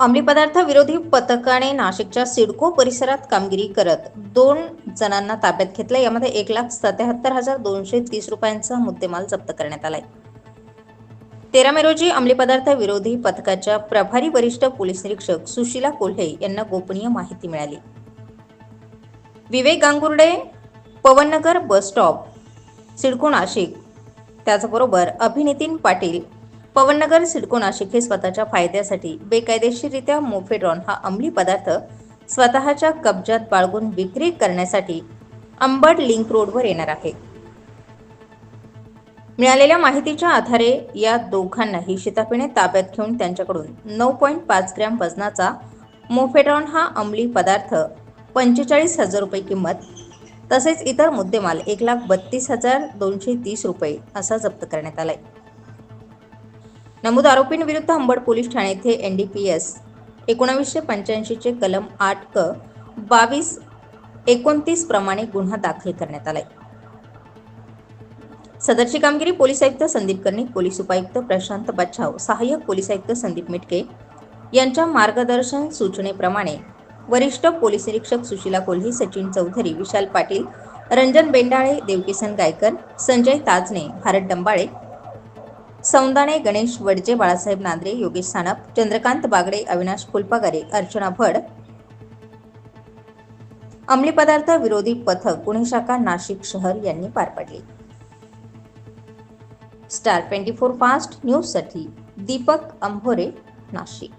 अंमली पदार्थ विरोधी पथकाने नाशिकच्या सिडको परिसरात कामगिरी करत दोन जणांना ताब्यात घेतलं यामध्ये एक लाख सत्याहत्तर हजार दोनशे तीस रुपयांचा मुद्देमाल जप्त करण्यात आलाय. तेरा मे रोजी अंमली पदार्थ विरोधी पथकाच्या प्रभारी वरिष्ठ पोलीस निरीक्षक सुशीला कोल्हे यांना गोपनीय माहिती मिळाली. Vivek Gangurde Pawannagar bus stop CIDCO Nashik. त्याचबरोबर अभिनितीन पाटील पवननगर सिडको नाशिक हे स्वतःच्या फायद्यासाठी बेकायदेशीररित्या मोफेड्रॉन हा अंमली पदार्थ स्वतःच्या कब्जात बाळगून विक्री करण्यासाठी अंबड लिंक रोडवर येणार आहे. मिळालेल्या माहितीच्या आधारे या दोघांनाही शिताफीने ताब्यात घेऊन त्यांच्याकडून नऊ पॉईंट पाच ग्रॅम वजनाचा मोफेड्रॉन हा अंमली पदार्थ पंचेचाळीस हजार रुपये किंमत तसेच इतर मुद्देमाल एक लाख बत्तीस हजार दोनशे तीस रुपये असा जप्त करण्यात आलाय. नमूद आरोपींविरुद्ध अंबड पोलीस ठाणे येथे एन डी पी एस एकोणावीसशे पंच्याऐंशीचे कलम आठ क बावीस एकोणतीस प्रमाणे गुन्हा दाखल करण्यात आलाय. सदरची कामगिरी पोलीस आयुक्त संदीप कर्णिक पोलीस उपायुक्त प्रशांत बच्छाव सहाय्यक पोलीस आयुक्त संदीप मिटके यांच्या मार्गदर्शन सूचनेप्रमाणे वरिष्ठ पोलीस निरीक्षक सुशीला कोल्हे सचिन चौधरी विशाल पाटील रंजन बेंडाळे देवकिसन गायकर संजय ताजने भारत डंबाळे सौंदाणे गणेश वडजे बाळासाहेब नांद्रे योगेश सानप चंद्रकांत बागडे अविनाश फुलपागारे अर्चना भड अंमली पदार्थ विरोधी पथक गुन्हे शाखा नाशिक शहर यांनी पार पाडले. स्टार ट्वेंटी फोर फास्ट न्यूजसाठी दीपक अंभोरे नाशिक.